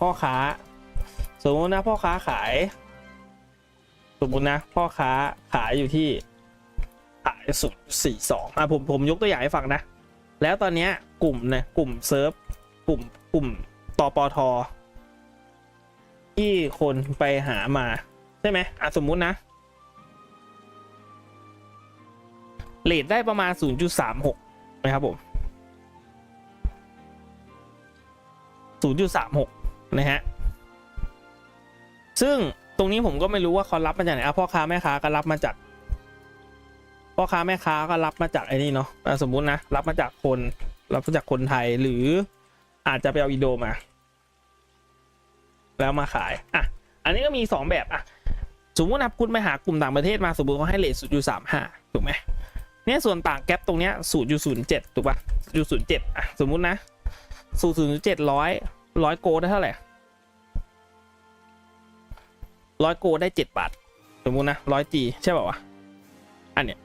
พ่อค้า สมมตินะพ่อค้าขาย สมมตินะพ่อค้าขายอยู่ที่ขายสุดสี่สองอะผมผมยกตัวอย่างให้ฟังนะ แล้วตอนเนี้ยกลุ่มเนี่ยกลุ่มเซิร์ฟกลุ่มกลุ่มตปทที่คนไปหามา ใช่ไหมอะสมมุตินะเลทได้ประมาณ 0.36 นะครับผม 0.36 นะฮะซึ่งตรงนี้ผมก็ไม่รู้ว่าเขารับมาจากไหนอะพ่อค้าแม่ค้าก็รับมาจากพ่อค้าแม่ค้าก็รับมาจากไอ้นี่เนาะอะสมมุตินะรับมาจากคนรับมาจากคนไทยหรืออาจจะไปเอาอินโดมา แล้วมาขายอะอันนี้ก็มีสองแบบอะสมมตินะคุณไปหากลุ่มต่างประเทศมาสมมติเขาให้เลท0.35ถูกไหมเนี่ยส่วนต่างแกลบตรงเนี้ย0.07ถูกปะ0.07อะสมมุตินะ0.07ร้อย ร้อยโกได้เท่าไหร่ร้อยโกได้เจ็ดบาท สมมุตินะร้อยจีใช่ป่าวะอันเนี้ย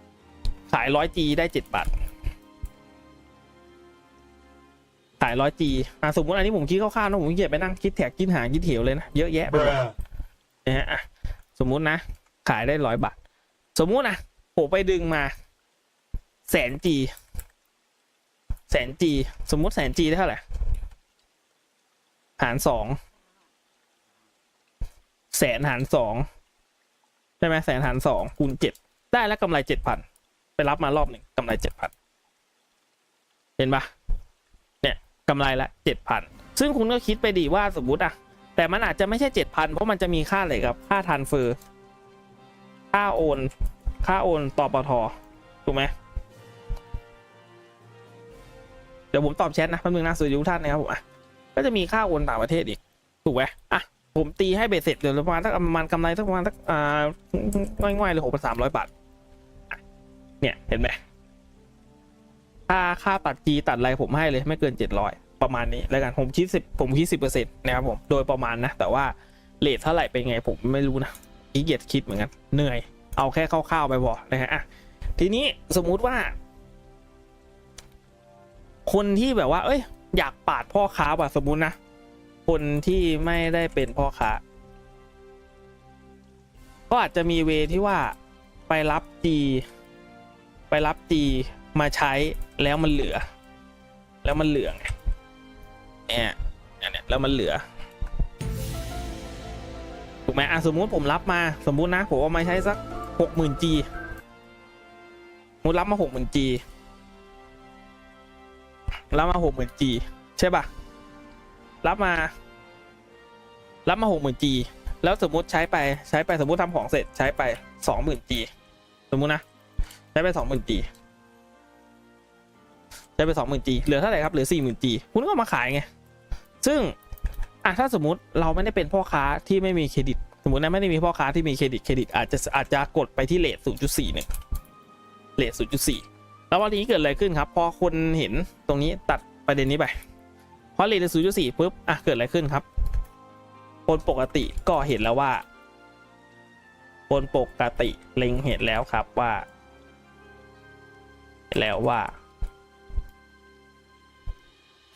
ขายร้อยจีได้เจ็ดบาท ขายร้อยจีอะสมมติอันนี้ผมคิดคร่าวๆนะผมขี้เกียจไปนั่งคิดแท็กคิดหางคิดเหวเลยนะเยอะแยะไปหมด bruh, นะฮะอะสมมุตินะ ขายได้ร้อยบาท สมมุตินะผมไปดึงมา แสนจีแสนจีสมมุติแสนจีได้เท่าไหร่ หารสองแสนหารสองใช่ไหมแสนหารสองคูณเจ็ดได้แล้วกำไรเจ็ดพันไปรับมารอบหนึ่งกำไรเจ็ดพันเห็นปะเนี่ยกำไรละเจ็ดพันซึ่งคุณก็คิดไปดีว่าสมมติอะแต่มันอาจจะไม่ใช่เจ็ดพันเพราะมันจะมีค่าอะไรครับ ค่าทรานเฟอร์ค่าโอน ค่าโอนต่อปทถูกไหมเดี๋ยวผมตอบแชทนะแป๊บนึงนะสวัสดีทุกท่านนะครับผมอะ ก็จะมีค่าโอนต่างประเทศอีก ถูกไหมอะผมตีให้เบ็ดเสร็จเดี๋ยวประมาณสักประมาณกำไรสักประมาณสักอ่าง่อยๆเลยหกพันสามร้อยบาทเนี่ยเห็นไหมค่าค่าตัดจีตัดอะไรผมให้เลยไม่เกินเจ็ดร้อยประมาณนี้แล้วกันผมคิดสิบผมคิดสิบเปอร์เซ็นต์นะครับผมโดยประมาณนะ แต่ว่าเลทเท่าไหร่เป็นไงผมไม่รู้นะขี้เกียจคิดเหมือนกันเหนื่อย เอาแค่คร่าวๆไปพอนะฮะอะทีนี้สมมุติว่า คนที่แบบว่า เอ้ย อยากปาดพ่อค้าแบบสมมุตินะ คนที่ไม่ได้เป็นพ่อค้า ก็อาจจะมีเวที่ว่าไปรับจีไปรับจีมาใช้แล้วมันเหลือ แล้วมันเหลืองเนี่ยเนี่ยแล้วมันเหลือถูกไหมอะสมมุติผมรับมาสมมุตินะผมเอามาใช้สักหกหมื่นจีมมุติรับมาหกหมื่นจี รับมาหกหมื่นจีใช่ปะรับมา รับมาหกหมื่นจีแล้วสมมุติใช้ไปใช้ไปสมมุติทำของเสร็จใช้ไปสองหมื่นจีสมมุตินะใช้ไปสองหมื่นจีใช้ไปสองหมื่นจีเหลือเท่าไหร่ครับเหลือสี่หมื่นจีคุณก็มาขายไงซึ่งอะถ้าสมมติเราไม่ได้เป็นพ่อค้าที่ไม่มีเครดิต สมมตินะไม่ได้มีพ่อค้าที่มีเครดิตเครดิตอาจจะอาจจะกดไปที่เลทศูนย์จุดสี่หนึ่งเลทศูนย์จุดสี่ แล้ววันนี้เกิดอะไรขึ้นครับ พอคนเห็นตรงนี้ตัดประเด็นนี้ไปพอเลทศูนย์จุดสี่ปุ๊บอะเกิดอะไรขึ้นครับ คนปกติก็เห็นแล้วว่า คนปกติเล็งเห็นแล้วครับว่าเห็นแล้วว่า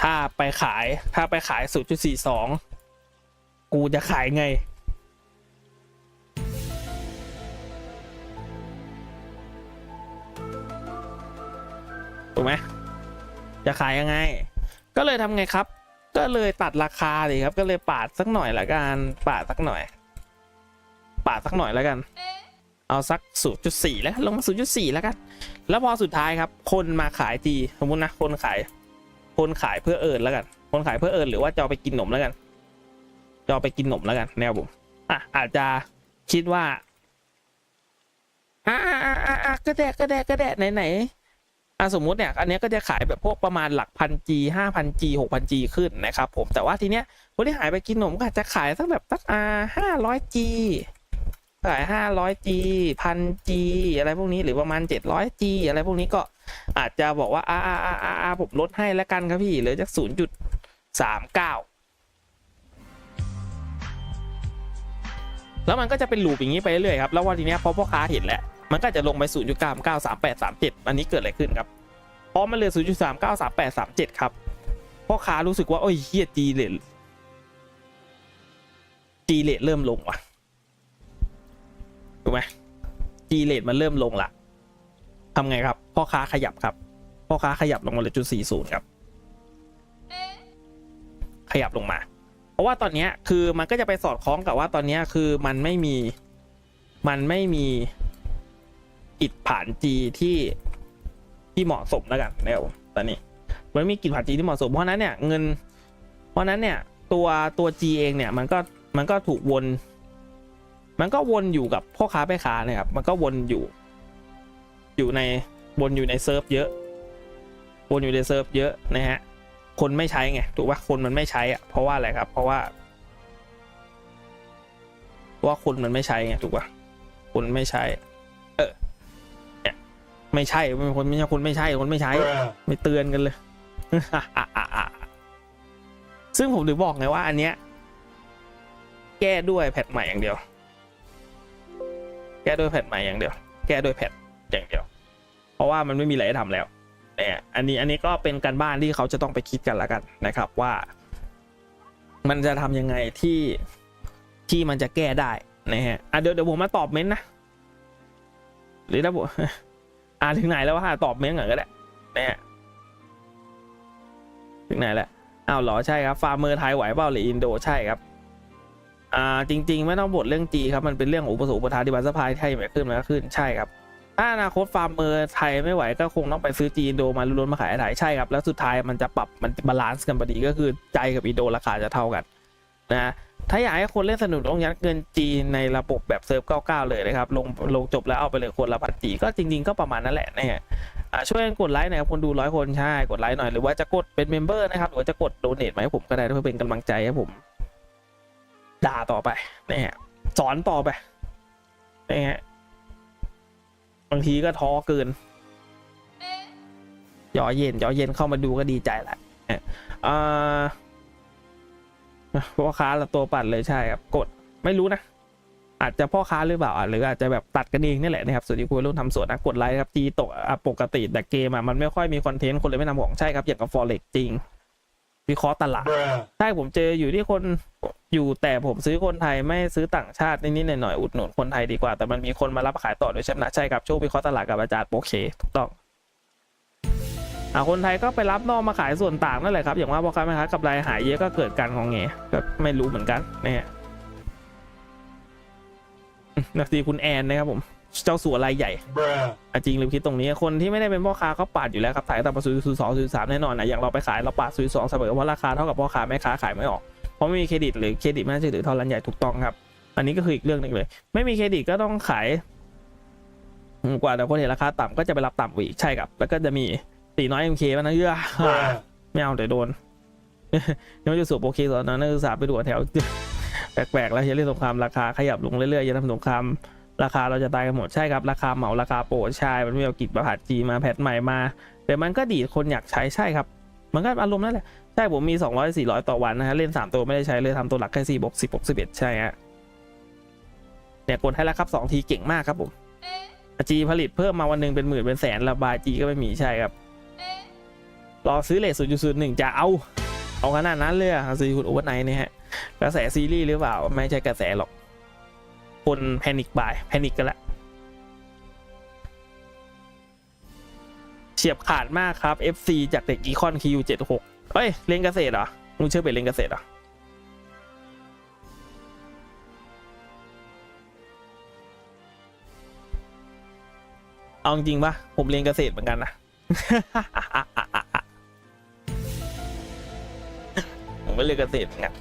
ถ้าไปขายถ้าไปขาย0.42กูจะขายไง ถูกไหมจะขายยังไง ก็เลยทำไงครับ ก็เลยตัดราคาเลยครับ ก็เลยปาดสักหน่อยละกันปาดสักหน่อย ปาดสักหน่อยล้วกัน เอาสัก 0.4 แล้วกันลงมา 0.4 แล้วกัน แล้วพอสุดท้ายครับ คนมาขายทีสมมตินะคนขาย คนขายเพื่อเอิญแล้วกัน คนขายเพื่อเอิญหรือว่าจะเอไปกินหนมแล้วกันจะเอไปกินหนมแล้วกันแนวผมอะอาจจะคิดว่าอ่าอ่าอ่าอ่าอ่าก็แดะก็แดะก็แดะไหนไหน อะสมมุติเนี่ยอันนี้ก็จะขายแบบพวกประมาณหลักพันจีห้าพันจีหกพันจีขึ้นนะครับผมแต่ว่าทีเนี้ยคนที่หายไปกินหนมก็อาจจะขายสักแบบสักอ่าห้าร้อยจีขายห้าร้อยจีพันจีอะไรพวกนี้หรือประมาณเจ็ดร้อยจีอะไรพวกนี้ก็อาจจะบอกว่าอ่าอ่าอ่าอ่าอ่าผมลดให้แล้วกันครับพี่เหลือจากศูนย์จุดสามเก้าแล้วมันก็จะเป็นลูปอย่างนี้ไปเรื่อยๆครับแล้ววันทีเนี้ยพอพ่อค้าเห็นแล้ว มันก็จะลงไปศูนย์จุดเก้าเก้าสามแปดสามเจ็ดอันนี้เกิดอะไรขึ้นครับพอมันเหลือศูนย์จุดสามเก้าสามแปดสามเจ็ดครับพ่อค้ารู้สึกว่า โอ้ยเฮียจีเลยจีเลทเริ่มลงว่ะถูกไหมจีเลทมันเริ่มลงละทำไงครับ พ่อค้าขยับครับ พ่อค้าขยับลงมาเลยจุดสี่ศูนย์ครับ ขยับลงมา เพราะว่าตอนนี้คือมันก็จะไปสอดคล้องกับว่าตอนนี้คือมันไม่มี มันไม่มี อิฐผ่านจีที่ที่เหมาะสมแล้วกันแล้วตอนนี้มันมีกิจผ่านจีที่เหมาะสมเพราะนั้นเนี่ยเงิน เพราะนั้นเนี่ยตัวตัว G เองเนี่ยมันก็มันก็ถูกวน มันก็วนอยู่กับพ่อค้าแม่ค้านะครับ มันก็วนอยู่ อยู่ในวนอยู่ในเซิร์ฟเยอะ วนอยู่ในเซิร์ฟเยอะนะฮะคนไม่ใช้ไงถูกปะคนมันไม่ใช้อะเพราะว่าอะไรครับ เพราะว่าว่าคนมันไม่ใช้ไงถูกปะคนไม่ใช่ ไม่ใช่คนไม่ใช่คนไม่ใช่คนไม่ใช้ ไม่เตือนกันเลย ซึ่งผมถึงบอกไงว่า อันเนี้ย แก้ด้วยแพทใหม่อย่างเดียว แก้ด้วยแพทใหม่อย่างเดียว แก้ด้วยแพทอย่างเดียว เพราะว่ามันไม่มีอะไรให้ทำแล้วเนี่ยอันนี้อันนี้ก็เป็นการบ้านที่เขาจะต้องไปคิดกันละกันนะครับว่า มันจะทำยังไงที่ที่มันจะแก้ได้นะฮะอะเดี๋ยวเดี๋ยวผมมาตอบเม้นต์นะหรือถ้าผม อ่านถึงไหนแล้วว่าตอบเมงหน่อนก็ได้นะฮะถึงไหนแล้วอ้าวเหรอใช่ครับฟาร์มเมอร์ไทยไหวเปล่าหรืออินโดใช่ครับอ่าจริง ๆ ไม่ต้องบทเรื่องจีครับมันเป็นเรื่องของอุปสงค์อุปทานที่บัตสภายไทยไม่ขึ้นมาขึ้นใช่ครับถ้าอนาคตฟาร์มเมอร์ไทยไม่ไหวก็คงต้องไปซื้อจีอินโดมาล้นมาขายไทยใช่ครับแล้วสุดท้ายมันจะปรับมันบาลานซ์กันพอดีก็คือใจกับอินโดราคาจะเท่ากันนะ ถ้าอยากให้คนเล่นสนุกต้องยัดเงินจีในระบบแบบเซิร์ฟ99 เลยนะครับ ลงลงจบแล้วเอาไปเลยคนละพันจีก็จริง ๆ ก็ประมาณนั้นแหละนะฮะอ่าช่วยกดไลค์หน่อยครับคนดูร้อยคนใช่กดไลค์หน่อยหรือว่าจะกดเป็นเมมเบอร์นะครับหรือว่าจะกดโดเนทมาให้ผมก็ได้เพื่อเป็นกำลังใจให้ผม ด่าต่อไปนะฮะสอนต่อไปนะฮะบางทีก็ท้อเกินย่อเย็นย่อเย็นเข้ามาดูก็ดีใจละเนี่ยอ่า พ่อค้าละตัวปัดเลยใช่ครับกดไม่รู้นะอาจจะพ่อค้าหรือเปล่าอะหรืออาจจะแบบตัดกันเองนี่แหละนะครับส่วนที่คุณรุ่นทำสวนนะกดไลค์ครับจีตกอะปกติแต่เกมอะมันไม่ค่อยมีคอนเทนต์คนเลยไม่นำของใช่ครับอย่างกับฟอเร็กจริงวิเคราะห์ตลาดใช่ผมเจออยู่ที่คนอยู่แต่ผมซื้อคนไทยไม่ซื้อต่างชาตินิดๆหน่อยๆอุดหนุนคนไทยดีกว่าแต่มันมีคนมารับขายต่อโดยใช่ไหมนะใช่ครับช่วงวิเคราะห์ตลาดกับอาจารย์โอเคถูกต้องอ่า คนไทยก็ไปรับนอกมาขายส่วนต่างนั่นแหละครับ อย่างว่าพ่อค้าแม่ค้ากับรายหายเยอะก็เกิดการของเงก็ไม่รู้เหมือนกันนะฮะนักตีคุณแอนนะครับผม เจ้าสัวรายใหญ่อะจริงลืมคิดตรงนี้คนที่ไม่ได้เป็นพ่อค้าเขาปาดอยู่แล้วครับขายต่ำกว่าศูนย์ศูนย์สองศูนย์สามแน่นอนนะอย่างเราไปขายเราปาดศูนย์สองเสมอเพราะราคาเท่ากับพ่อค้าแม่ค้าขายไม่ออกเพราะไม่มีเครดิตหรือเครดิตไม่น่าเชื่อถือเท่าร้านใหญ่ถูกต้องครับ อันนี้ก็คืออีกเรื่องหนึงเลย ไม่มีเครดิตก็ต้องขายอืมกว่าแต่คนเห็นราคาต่ำก็จะไปรับต่ำกว่าอีกใช่ครับ แล้วก็จะมี ตีน้อยเอ็มเคมันนะเยอะไม่เอาแต่โดนยังไม่จะสูบโอเคสอนนักศึกษาไปดูแถวแปลกๆแล้วเรื่องสงครามราคาขยับลงเรื่อยๆจะทำสงครามราคาเราจะตายกันหมดใช่ครับ ราคาเหมาราคาโปรใช่ มันไม่เอากิจประหัสจีมาแพทใหม่มา แต่มันก็ดีดคนอยากใช้ใช่ครับ มันก็อารมณ์นั่นแหละ ใช่ผมมี 200 400 ต่อวันนะฮะ เล่น 3 ตัวไม่ได้ใช้เลยทำตัวหลักแค่4บวก10บวก11 ใช่ฮะเนี่ยกดให้แล้วครับ 2 ทีเก่งมากครับผมจีผลิตเพิ่มมาวันหนึ่งเป็นหมื่นเป็นแสนระบายจีก็ไม่มีใช่ครับ รอซื้อเลทศูนย์จุดศูนย์หนึ่งจะเอา เอาขนาดนั้นเลยอะซื้อคุณโอเวอร์ไนท์เนี่ยฮะ กระแสซีรีส์หรือเปล่า ไม่ใช่กระแสหรอก คนแพนิคบาย แพนิคกันละ เฉียบขาดมากครับ FC จากเด็กอีคอนคิวเจ็ดหกเฮ้ย เล่นเกษตรเหรอมึงเชื่อเป็นเล่นเกษตรเหรอเอาจริงปะผมเรียนเกษตรเหมือนกันนะ ผมก็เรียนเกษตรเนกัน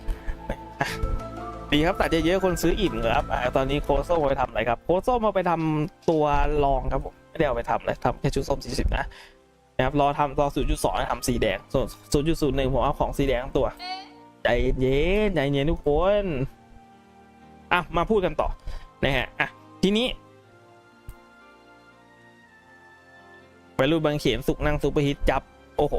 ดีครับตัดเยอะๆคนซื้ออิ่มครับอตอนนี้โคโซ่ไปทำอะไรครับ โคโซ่มาไปทำตัวรองครับผมไม่ได้เอาไปทำเลยทำแค่ชุดส้มสี่สิบนะนะครับรอทำตัวศูนย์จุดสองทำสีแดงส่วนศูนย์จุดศูนย์หนึ่งผมเอาของสีแดงทั้งตัวใจเย็นใจเย็นทุกคนอะมาพูดกันต่อนะฮะอะทีนี้ไปรูปบางเขนสุกนั่งซูเปอร์ฮิตจับ โอ้โห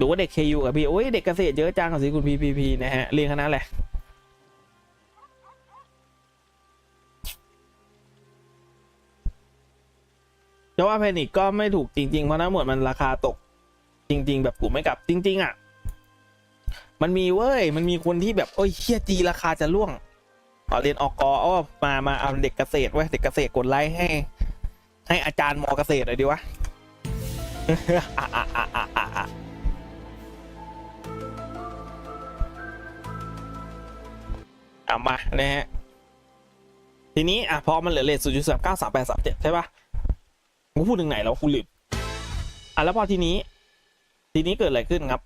หรือว่าเด็กเคยูกับพี่โอ้ยเด็กเกษตรเยอะจังสิคุณพีพีพีนะฮะเรียนคณะแหละจะว่าแพนิกก็ไม่ถูกจริงๆ เพราะนั้นหมดมันราคาตก จริง ๆ แบบกูไม่กลับจริง ๆ อะ มันมีเว้ย มันมีคนที่แบบ โอ้ยเฮียจีราคาจะล่วงเอาเรียนออกกอ้อมามาเอาเด็กเกษตรไว้เด็กเกษตรกดไลค์ให้ ให้อาจารย์มอเกษตรหน่อยดีวะ อะอะอะอะอะอะเอามานะฮะทีนี้อะพอมันเหลือเลทศูนย์จุดสามเก้าสามแปดสามเจ็ดใช่ปะกูพูดถึงไหนแล้วกูลืมอะแล้วพอทีนี้ ทีนี้เกิดอะไรขึ้นครับ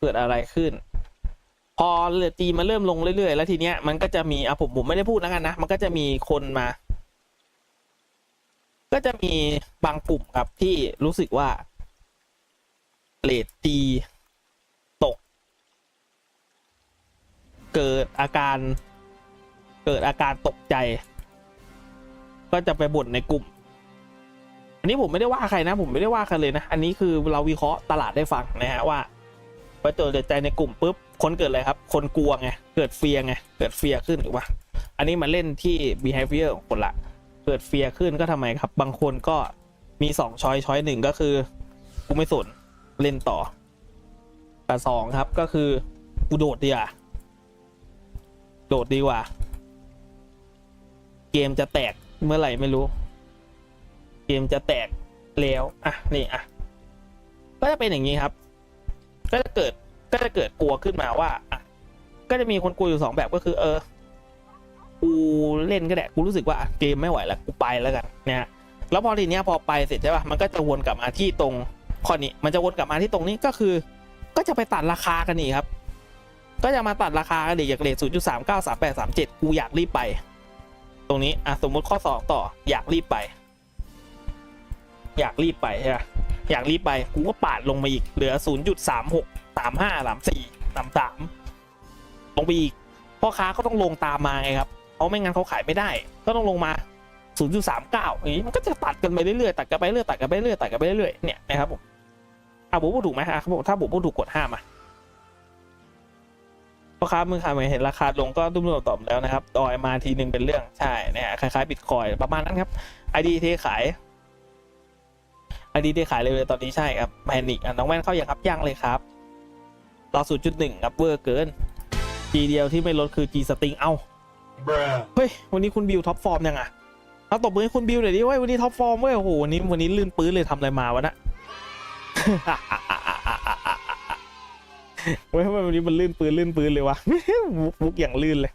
เกิดอะไรขึ้น พอเรือจีมาเริ่มลงเรื่อยๆ แล้วทีเนี้ยมันก็จะมีอะผมผมไม่ได้พูดแล้วกันนะ มันก็จะมีคนมา ก็จะมีบางกลุ่มครับที่รู้สึกว่าเลทจี เกิดอาการ เกิดอาการตกใจ ก็จะไปบ่นในกลุ่ม อันนี้ผมไม่ได้ว่าใครนะ ผมไม่ได้ว่าใครเลยนะ อันนี้คือเราวิเคราะห์ตลาดได้ฟังนะฮะว่าพอเจอใจในกลุ่มปุ๊บคนเกิดอะไรครับ คนกลัวไง เกิดเฟียไง เกิดเฟียขึ้นหรือว่าอันนี้มาเล่นที่ behavior ของคนละ เกิดเฟียขึ้นก็ทำไมครับ บางคนก็มีสองช้อยช้อยหนึ่งก็คือกูไม่สนเล่นต่อแต่สองครับก็คือกูโดดดีกว่า โดดดีกว่า เกมจะแตกเมื่อไหร่ไม่รู้ เกมจะแตกแล้วอะนี่อะก็จะเป็นอย่างนี้ครับ ก็จะเกิดก็จะเกิดกลัวขึ้นมาว่าอะก็จะมีคนกลัวอยู่สองแบบก็คือ เออกูเล่นก็ได้กูรู้สึกว่าเกมไม่ไหวแล้วกูไปแล้วกันเนี่ยฮะแล้วพอทีเนี้ยพอไปเสร็จใช่ป่ะมันก็จะวนกลับมาที่ตรงข้อนี้มันจะวนกลับมาที่ตรงนี้ก็คือ ก็จะไปตัดราคากันอีกครับ ก็จะมาตัดราคากันอีกจากเลทศูนย์จุดสามเก้าสามแปดสามเจ็ดกูอยากรีบไป ตรงนี้อะสมมุติข้อสองต่ออยากรีบไป อยากรีบไปใช่ปะอยากรีบไปกูก็ปาดลงมาอีกเหลือศูนย์จุดสามหกสามห้าสามสี่สามสามลงไปอีกพ่อค้าก็ต้องลงตามมาไงครับเพราะไม่งั้นเขาขายไม่ได้ ก็ต้องลงมา 0.39อย่างนี้มันก็จะตัดกันไปเรื่อยๆตัดกันไปเรื่อยตัดกันไปเรื่อยตัดกันไปเรื่อยเนี่ยนะครับผมอะผมพูดถูกไหมอะครับผมถ้าผมพูดถูกกดห้ามา พ่อค้ามือขายเห็นราคาลงก็ตุ้มๆต่อมๆแล้วนะครับต่อยมาทีหนึ่งเป็นเรื่องใช่เนี่ยคล้ายๆบิตคอยประมาณนั้นครับไอดีเทขายไอดีเทขายเลยเลยตอนนี้ใช่ครับแพนิกอะน้องแว่นเข้าอย่างครับย่างเลยครับรอ0.1ครับเวอร์เกินทีเดียวที่ไม่ลดคือ G String เอ้า Bruh. เฮ้ยวันนี้คุณบิวท็อปฟอร์มยังอะเอาตบมือให้คุณบิวหน่อยดิเว้ยวันนี้ท็อปฟอร์มเว้ยโอ้โหวันนี้วันนี้ลื่นปื้นเลยทำอะไรมาวะนะ เว้ยทำไมวันนี้มันลื่นปืนลื่นปืนเลยวะมุกมุกอย่างลื่นเลย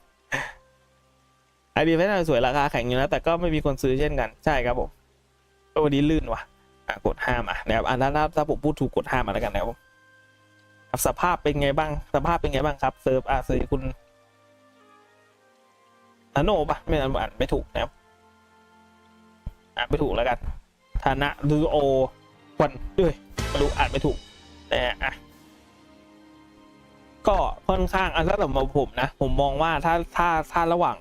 ไอเดียแฟนสวยราคาแข็งอยู่นะแต่ก็ไม่มีคนซื้อเช่นกันใช่ครับผมวันนี้ลื่นว่ะกดห้ามานะครับอันนั้นถ้าผมพูดถูกกดห้ามาแล้วกันนะครับสภาพเป็นไงบ้าง สภาพเป็นไงบ้างครับเซิร์ฟอะเซิร์คุณนาโนปะไม่อ่านอ่านไม่ถูกนะครับอ่านไม่ถูกแล้วกันฐานะดูโอควันด้วยไม่รู้อ่านไม่ถูกแต่อะ ก็ค่อนข้างอันถ้าสำหรับผมนะ ผมมองว่าถ้าถ้าถ้าระหว่าง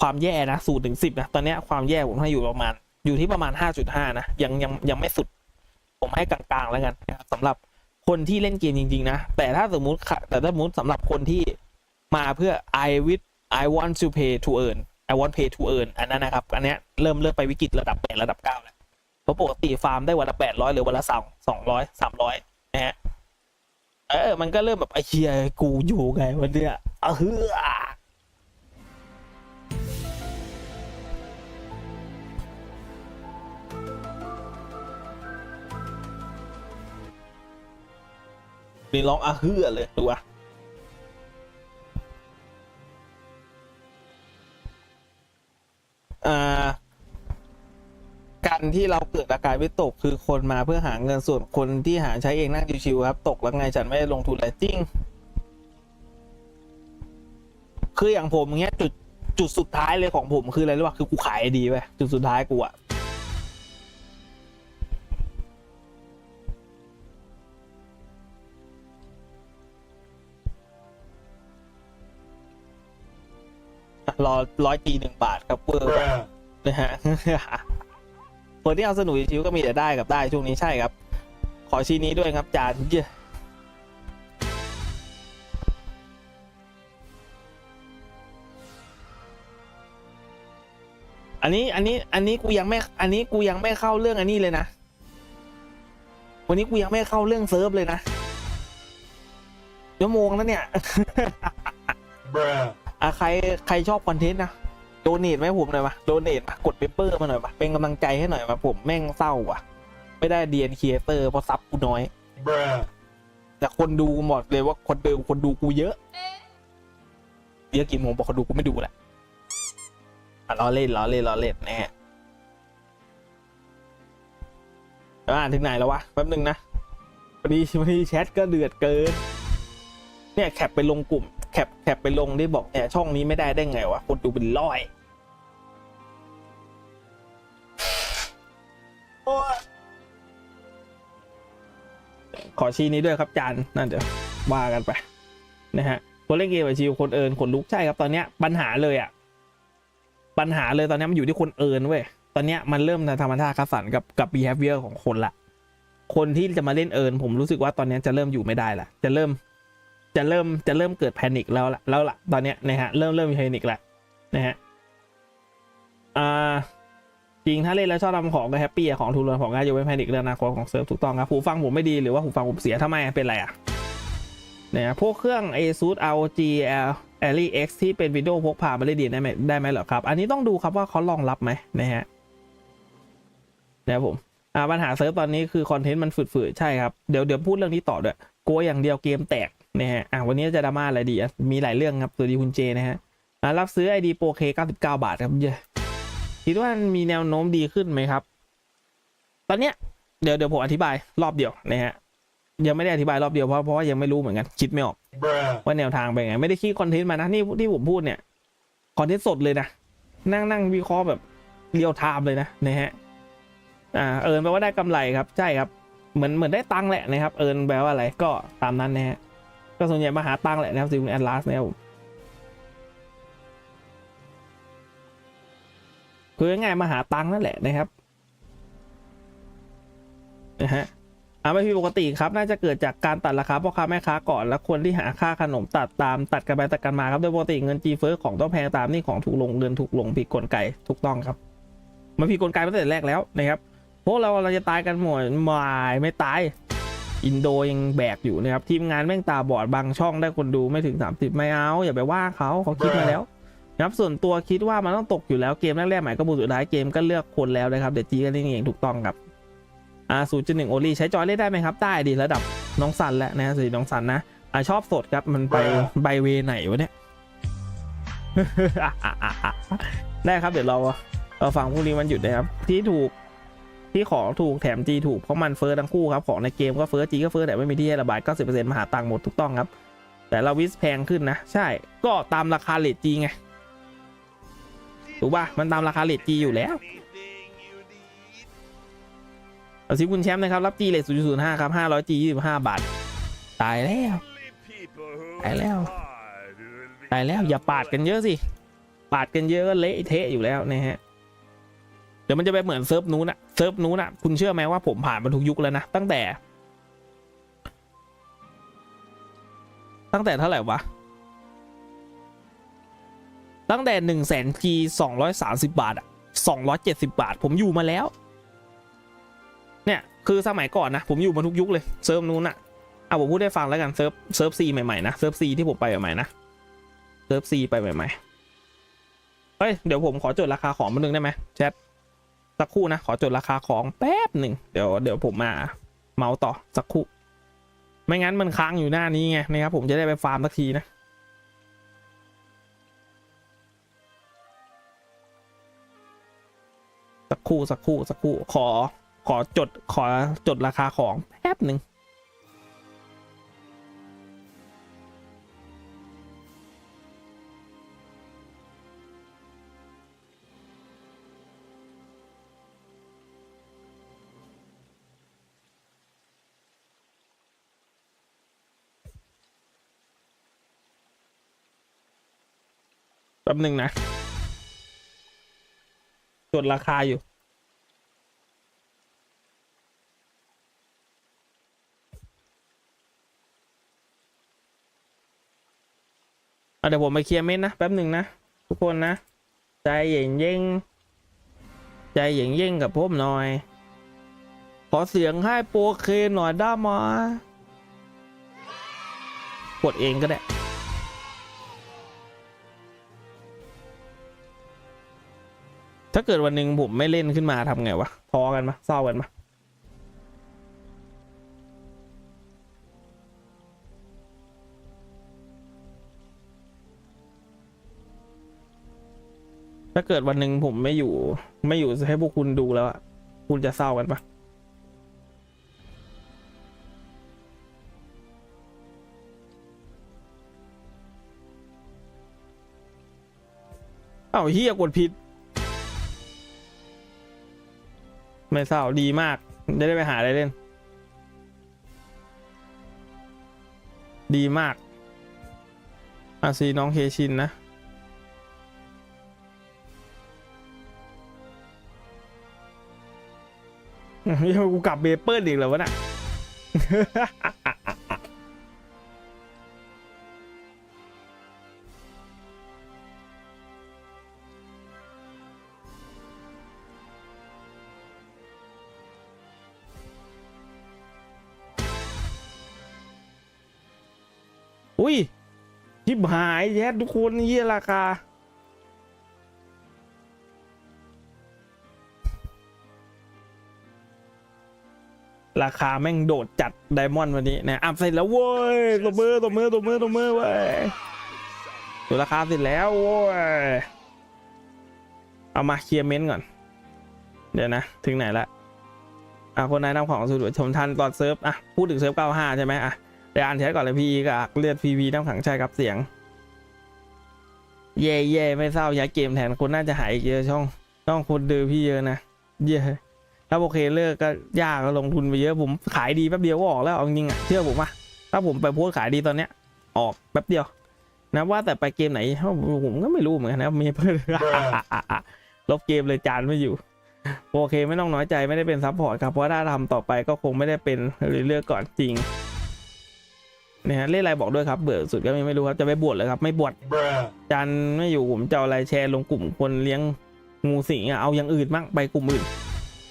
ความแย่นะศูนย์ถึงสิบนะ ตอนนี้ความแย่ผมให้อยู่ประมาณ อยู่ที่ประมาณห้าจุดห้านะ ยังยังยังไม่สุด ผมให้กลางๆแล้วกันนะครับสำหรับคนที่เล่นเกมจริง ๆ นะ แต่ถ้าสมมุติค่ะแต่ถ้าสมมติสำหรับคนที่มาเพื่อ I with I want to pay to earn I want pay to earn อันนั้นนะครับ อันนี้เริ่มเริ่มไปวิกฤตระดับแปดระดับเก้าแล้วเพราะปกติฟาร์มได้วันละแปดร้อยหรือวันละสองสองร้อยสามร้อยนะฮะ เออ มันก็เริ่มแบบไอ้เชียกูอยู่ไงวันเนี้ยเออฮือนี่ร้องอะฮือเลยดูวะ ที่เราเกิดอาการวิตกคือคนมาเพื่อหาเงินส่วนคนที่หาใช้เองนั่งชิวๆครับ ตกแล้วไงฉันไม่ได้ลงทุนอะไรจริง คืออย่างผมเงี้ยจุดจุดสุดท้ายเลยของผมคืออะไรรู้ป่ะคือกูขายดีไปจุดสุดท้ายกูอะรอร้อยจีหนึ่งบาทครับเวอร์ Bruh. นะฮะ คนที่เอาสนุกชิวก็มีแต่ได้กับได้ช่วงนี้ใช่ครับ ขอชี้นี้ด้วยครับจานเย้อันนี้อันนี้อันนี้กูยังไม่อันนี้กูยังไม่เข้าเรื่องอันนี้เลยนะ วันนี้กูยังไม่เข้าเรื่องเซิร์ฟเลยนะชั่วโมงแล้วเนี่ย Bruh. อะใครใครชอบคอนเทนต์นะ โดเนทไหมาให้ผมหน่อยมาโดเนทมากดเปเปอร์มาหน่อยมาเป็นกำลังใจให้หน่อยมาผมแม่งเศร้าว่ะ ไม่ได้เดียนครีเอเตอร์เพราะซับกูน้อย Bruh. แต่คนดูหมดเลยว่าคนเดิมคนดูกูเยอะเยอะกี่โมงบอกคนดูกูไม่ดูแหละอะล้อเล่นล้อเล่นล้อเล่นนะฮะอ่านถึงไหนแล้ววะแป๊บนึงนะพอดีพอดีแชทก็เดือดเกิน เนี่ยแคปไปลงกลุ่ม แคปแคปไปลงได้บอกเนี่ยช่องนี้ไม่ได้ได้ไงวะคนดูเป็นร้อยโอ๊ยขอชี้นี้ด้วยครับจานนั่นเดี๋ยวว่ากันไปนะฮะคนเล่นเกมกับชิวคนเอิญคนลุกใช่ครับตอนเนี้ยปัญหาเลยอะปัญหาเลยตอนเนี้ยมันอยู่ที่คนเอิญเว้ยตอนเนี้ยมันเริ่มธรรมชาติคัดสรรกับกับ behavior ของคนละคนที่จะมาเล่นเอิญผมรู้สึกว่าตอนเนี้ยจะเริ่มอยู่ไม่ได้ละจะเริ่ม จะเริ่มจะเริ่มเกิดแพนิคแล้วละแล้วละตอนเนี้ยนะฮะเริ่มเริ่มมีแพนิคละนะฮะอ่าจริงถ้าเล่นแล้วชอบทำของก็แฮปปี้อะของทุนรวมของง่ายยกเว้นแพนิคเรื่องอนาคตของเซิร์ฟถูกต้องครับหูฟังผมไม่ดีหรือว่าหูฟังผมเสียทำไมเป็นไรอะเนี่ยพวกเครื่อง ASUS ROG a l i X ที่เป็นวิดีโอพกพามาเล่นดีได้ไหมได้ไหมเหรอครับ อันนี้ต้องดูครับว่าเขารองรับไหมนะฮะนะครับผมอ่าปัญหาเซิร์ฟตอนนี้คือคอนเทนต์มันฝืดๆใช่ครับ เดี๋ยวเดี๋ยวพูดเรื่องนี้ต่อด้วยกลัวอย่างเดียวเกมแตก นะฮะอะวันนี้จะดราม่าอะไรดีมีหลายเรื่องครับสวัสดีคุณเจนะฮะอะรับซื้อ ID Pro K 99 บาทครับเย้คิดว่ามีแนวโน้มดีขึ้นไหมครับ ตอนเนี้ยเดี๋ยวเดี๋ยวผมอธิบายรอบเดียวนะฮะยังไม่ได้อธิบายรอบเดียวเพราะเพราะว่ายังไม่รู้เหมือนกันคิดไม่ออก Bruh. ว่าแนวทางเป็นไง ไม่ได้คิดคอนเทนต์มานะนี่ที่ผมพูดเนี่ยคอนเทนต์สดเลยนะนั่งนั่งวิเคราะห์แบบเรียลไทม์เลยนะนะฮะอ่าเอิญแปลว่าได้กำไรครับ ใช่ครับ เหมือนเหมือนได้ตังค์แหละนะครับ เอิญแปลว่าอะไรก็ตามนั้นนะฮะ ก็ส่วนใหญ่มาหาตังค์แหละนะครับซิมแอนลาสนะครับคือง่ายมาหาตังค์นั่นแหละนะครับนะฮะอ่าไม่ผิดปกติครับน่าจะเกิดจากการตัดราคาพ่อค้าแม่ค้าก่อนแล้วคนที่หาค่าขนมตัดตามตัดกันไปตัดกันมาครับโดยปกติเงินจีเฟอร์ของต้องแพงตามนี่ของถูกลงเงินถูกลงผิดกลไกถูกต้องครับมันผิดกลไกมาตั้งแต่แรกแล้วนะครับพวกเราเราจะตายกันหมดไม่ไม่ตาย อินโดยังแบกอยู่นะครับ ทีมงานแม่งตาบอดบางช่องได้คนดูไม่ถึง 30 ไม่เอา อย่าไปว่าเขาเขาคิดมาแล้วนะครับส่วนตัวคิดว่ามันต้องตกอยู่แล้วเกมแรกๆหม่ก็บูสุดท้ายเกมก็เลือกคนแล้วนะครับเดี๋ยวจีกันนี่เองถูกต้องครับอ่าศูนย์จุดหนึ่งโอลีใช้จอยเล่นได้ไหมครับ ได้ดีระดับน้องสันแล้วนะสิน้องสันนะอ่าชอบสดครับมันไปใบเวไหนวะเนี่ยได้ครับเดี๋ยวเราเราฟังพวกนี้มันหยุดนะครับที่ถูก ที่ของถูกแถมจีถูกเพราะมันเฟอร์ทั้งคู่ครับของในเกมก็เฟอร์จีก็เฟอร์แต่ไม่มีที่ให้ระบายก็สิบเปอร์เซ็นต์มหาตังค์หมดถูกต้องครับ แต่เราวิสแพงขึ้นนะ ใช่ก็ตามราคาเลทจีไงถูกป่ะมันตามราคาเลทจีอยู่แล้วเอาสิคุณแชมป์นะครับรับจีเลทศูนย์ศูนย์ห้าครับห้าร้อยจียี่สิบห้าบาท ตายแล้วตายแล้วตายแล้วอย่าปาดกันเยอะสิปาดกันเยอะก็เละเทะอยู่แล้วนะฮะ ดี๋ยวมันจะไปเหมือนเซิร์ฟนู้นอะเซิร์ฟนู้นอะคุณเชื่อไหมว่าผมผ่านมาทุกยุคแล้วนะตั้งแต่ ตั้งแต่เท่าไหร่วะ ตั้งแต่หนึ่งแสนจีสองร้อยสามสิบาทอะสองร้อยเจ็ดสิบาท ผมอยู่มาแล้ว เนี่ยคือสมัยก่อนนะ ผมอยู่มาทุกยุคเลยเซิร์ฟนู้นอะเอาผมพูดได้ฟังแล้วกันเซิร์ฟเซิร์ฟซีใหม่ๆนะเซิร์ฟซีที่ผมไปใหม่ๆนะเซิร์ฟซีไปใหม่ๆเฮ้ยเดี๋ยวผมขอจดราคาของมาหนึ่งได้ไหมแชท สักครู่นะ ขอจดราคาของแป๊บหนึ่งเดี๋ยวเดี๋ยวผมมาเมาส์ต่อสักครู่ ไม่งั้นมันค้างอยู่หน้านี้ไงนะครับผมจะได้ไปฟาร์มสักทีนะสักครู่สักครู่สักครู่ขอขอจดขอจดราคาของแป๊บหนึ่ง ป๊บหนึ่งนะจราคาอยู่ เดี๋ยวผมไปเคลียร์เม้นนะ แป๊บหนึ่งนะ ทุกคนนะ ใจเย็นเย่งใจเย็นเย่งกับผมหน่อย ขอเสียงให้โปรเคหน่อยได้ไหมกดเองก็ได้ ถ้าเกิดวันหนึ่งผมไม่เล่นขึ้นมาทำไงวะพอกันมะเศร้ากันมะถ้าเกิดวันหนึ่งผมไม่อยู่ ไม่อยู่ให้พวกคุณดูแล้วอะคุณจะเศร้ากันปะเอ้าเฮียกดผิด ไม่เศร้าดีมากจะได้ไปหาอะไรเล่น ดีมากอาซีน้องเคชินนะ นี่กูกลับเบเปิลอีกแล้ววะน่ะ ชิบหายแย่ทุกคนเยี่ยราคา ราคาแม่งโดดจัดไดมอนด์วันนี้นะอัพเสร็จแล้วเว้ยตบมือตบมือตบมือตบมือเว้ยดูราคาเสร็จแล้วเว้ยเอามาเคลียร์เมนต์ก่อน เดี๋ยวนะ ถึงไหนละอะคนนายนำของสู่ชมทันตอนเซิร์ฟอะพูดถึงเซิร์ฟ 95 ใช่ไหมอะ เดี๋ยวอ่านแชทก่อนเลยพี่กับเลือดพีพีน้ำขังใช่ครับเสียง เย่เย่ไม่เศร้าย้ายเกมแทนคนน่าจะหายอีกเยอะช่องช่องคนดูพี่เยอะนะเย่ถ้าโอเคเลิกก็ยากก็ลงทุนไปเยอะผมขายดีแป๊บเดียวก็ออกแล้วเอาจริงอะเชื่อผมป่ะถ้าผมไปโพสขายดีตอนเนี้ย ออกแป๊บเดียว นะว่าแต่ไปเกมไหนผมก็ไม่รู้เหมือนกันนะมีเพื่อนลบเกมเลยจานไม่อยู่โอเคไม่ต้องน้อยใจไม่ได้เป็นซัพพอร์ตครับเพราะถ้าทำต่อไปก็คงไม่ได้เป็นเลยเลือกก่อนจริง นะฮะเล่นอะไรบอกด้วยครับเบื่อสุดก็ไม่รู้ครับจะไปบวชเลยครับไม่บวช Bruh. จานไม่อยู่ผมจะเอาอะไรแชร์ลงกลุ่มคนเลี้ยงงูสิงอะเอาอย่างอื่นบ้างไปกลุ่มอื่น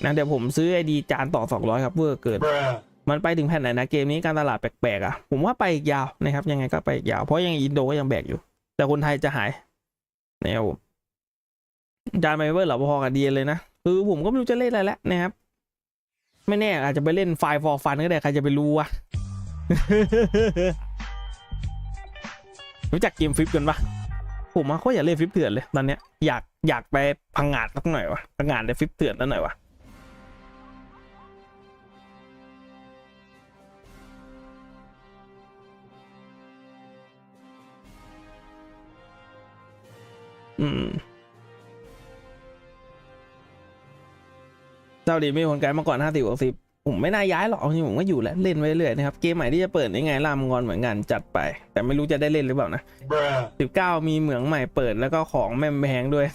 นะเดี๋ยวผมซื้อไอดีจานต่อสองร้อยครับเวอร์เกิน Bruh. มันไปถึงแผ่นไหนนะเกมนี้การตลาดแปลกๆอะผมว่าไปอีกยาวนะครับ ยังไงก็ไปอีกยาว เพราะยังอินโดก็ยังแบกอยู่ แต่คนไทยจะหายนะครับผมจานไมเวอร์เหรอพอกับดีเลยนะคือผมก็ไม่รู้จะเล่นอะไรแล้วนะครับ ไม่แน่อาจจะไปเล่นไฟฟอร์ฟันก็ได้ใครจะไปรู้วะ รู้จักเกมฟลิปกันปะผมว่าเขาอยากเล่นฟลิปเถื่อนเลยตอนเนี้ยอยากอยากไปพังงาดสักหน่อยวะพังงาดในฟลิปเถื่อนนั่นหน่อยวะอืมเจ้าดีไม่มีคนไกลมาก่อนห้าสิบหกสิบ ผมไม่น่าย้ายหรอกเอาจริงผมก็อยู่แล้วเล่นไว้เรื่อยนะครับ เกมใหม่ที่จะเปิดยังไงล่ามงอนเหมือนกันจัดไป แต่ไม่รู้จะได้เล่นหรือเปล่านะ Bruh. สิบเก้ามีเหมืองใหม่เปิดแล้วก็ของแม่แพงด้วย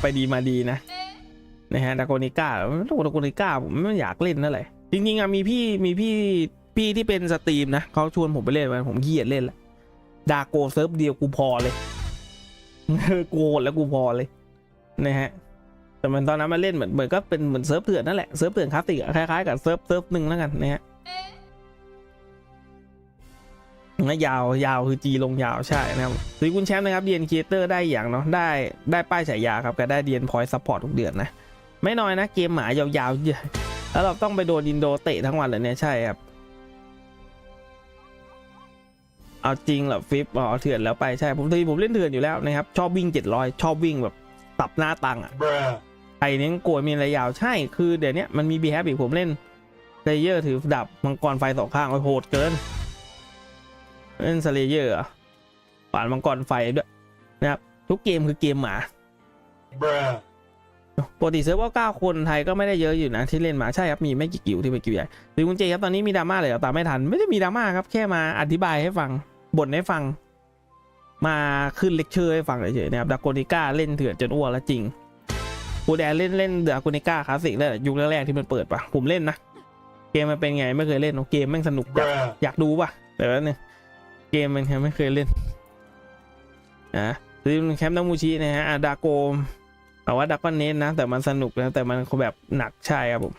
ไปดีมาดีนะนะฮะดาโกนิก้าดาโกนิก้าผมไม่อยากเล่นนั่นแหละจริงๆอะมีพี่มีพี่พี่ที่เป็นสตรีมนะเขาชวนผมไปเล่นไปผมเกียดเล่นละดาโกเซิร์ฟเดียวกูพอเลยกูโหดแล้วกูพอเลยนะฮะ แต่มันตอนนั้นมาเล่นเหมือนเหมือนก็เป็นเหมือนเซิร์ฟเถื่อนนั่นแหละเซิร์ฟเถื่อนคลาสสิกคล้ายๆกับเซิร์ฟเซิร์ฟหนึ่งแล้วกันนะฮะนะยาวยาวคือจีลงยาวใช่นะครับซื้อคุณแชมป์นะครับเดียนครีเอเตอร์ได้อย่างเนาะได้ได้ป้ายฉายาครับก็ได้เดียนพอยต์ซัพพอร์ตทุกเดือนนะไม่น้อยนะเกมหมายาวๆแล้วเราต้องไปโดนอินโดเตะทั้งวันเลยเนี่ยใช่ครับเอาจริงเหรอฟิปอ๋อเถื่อนแล้วไปใช่ผมทีผมเล่นเถื่อนอยู่แล้วนะครับชอบวิ่งเจ็ดร้อยชอบวิ่งแบบตับหน้าตังอะ ไอ้เนี้ยโกรธมีระยะยาวใช่คือเดี๋ยวนี้มันมีบีแฮปอีกผมเล่นเลเยอร์ถือดาบมังกรไฟสองข้างโอ้ยโหดเกิน เล่นสเลเยอร์ป่านมังกรไฟด้วยนะครับทุกเกมคือเกมหมา Bruh. ปกติเซิร์ฟว่าเก้าคนไทยก็ไม่ได้เยอะอยู่นะที่เล่นมาใช่ครับมีไม่กี่กิวที่เป็นกิวใหญ่หรือคุณเจครับตอนนี้มีดราม่าเลยเหรอตามไม่ทันไม่ได้มีดราม่าครับแค่มาอธิบายให้ฟังบ่นให้ฟัง มาขึ้นเลคเชอร์ให้ฟังเฉยๆนะครับดาโกนิก้าเล่นเถื่อนจนอ้วนแล้วจริง กูแดนเล่นเล่นดาโกนิก้าคลาสสิกเลยยุคแรกๆที่มันเปิดปะผมเล่นนะ เกมมันเป็นไงไม่เคยเล่นเกมแม่งสนุกอยาก Bruh. อยากดูป่ะแต่ว่าเนี่ยเกมมันแค่ไม่เคยเล่นนะซื้อแคมป์น้ำมูชินะฮะอะดาโกมแต่ว่าดักก็เน้นนะ แต่มันสนุกนะแต่มันแบบหนักใช่ครับผม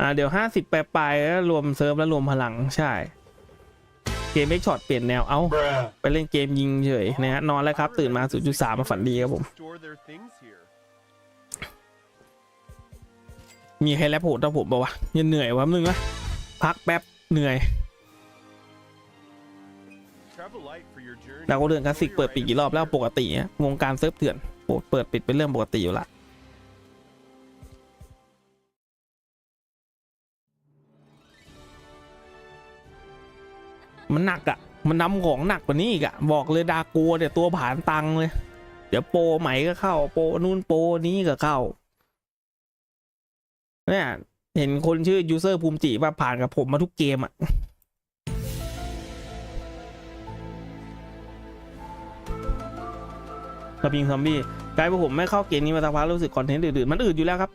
อ่าเดี๋ยวห้าสิบปลายๆแล้วรวมเซิร์ฟแล้วรวมพลังใช่ เกมเอ็กช็อตเปลี่ยนแนว เอ้า Bruh. ไปเล่นเกมยิงเฉยนะฮะ นอนแล้วครับ ตื่นมา 0.3 มาฝันดีครับผม Store their things here. มีใครแลปโหดเท่าผมปะวะยังเหนื่อยวะมึงวะพักแป๊บ เหนื่อย Travel light for your journey. ดาวเรือนคลาสสิก Store เปิด your ปิดกี่รอบแล้วปกติอะวงการเซิร์ฟเถื่อนโปรดเปิดปิดเป็นเรื่องปกติอยู่ละ มันหนักอะมันนำของหนักกว่านี้อีกอะบอกเลยดากัวเนี่ยตัวผานตังเลย เดี๋ยวโปรใหม่ก็เข้า โปรนู่นโปรนี้ก็เข้า เนี่ยเห็นคนชื่อยูเซอร์ภูมิจิว่าผ่านกับผมมาทุกเกมอะกระพิงซอมบี้กลายเป็นผมไม่เข้าเกมนี้มาสักพักรู้สึกคอนเทนต์อื่นๆมันอื่นอยู่แล้วครับ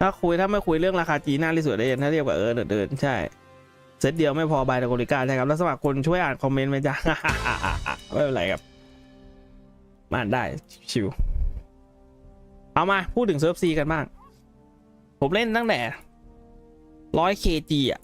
ถ้าคุยถ้าไม่คุยเรื่องราคาจีน่าที่สุดได้ยังถ้าเทียบกับเออเดินๆใช่เซตเดียวไม่พอบายตะโกริกาใช่ครับแล้วสมัครคนช่วยอ่านคอมเมนต์ไหมจ้าไม่เป็นไรครับมาอ่านได้ชิวเอามาพูดถึงเซิร์ฟซีกันบ้าง ผมเล่นตั้งแต่ร้อยเคจีอะ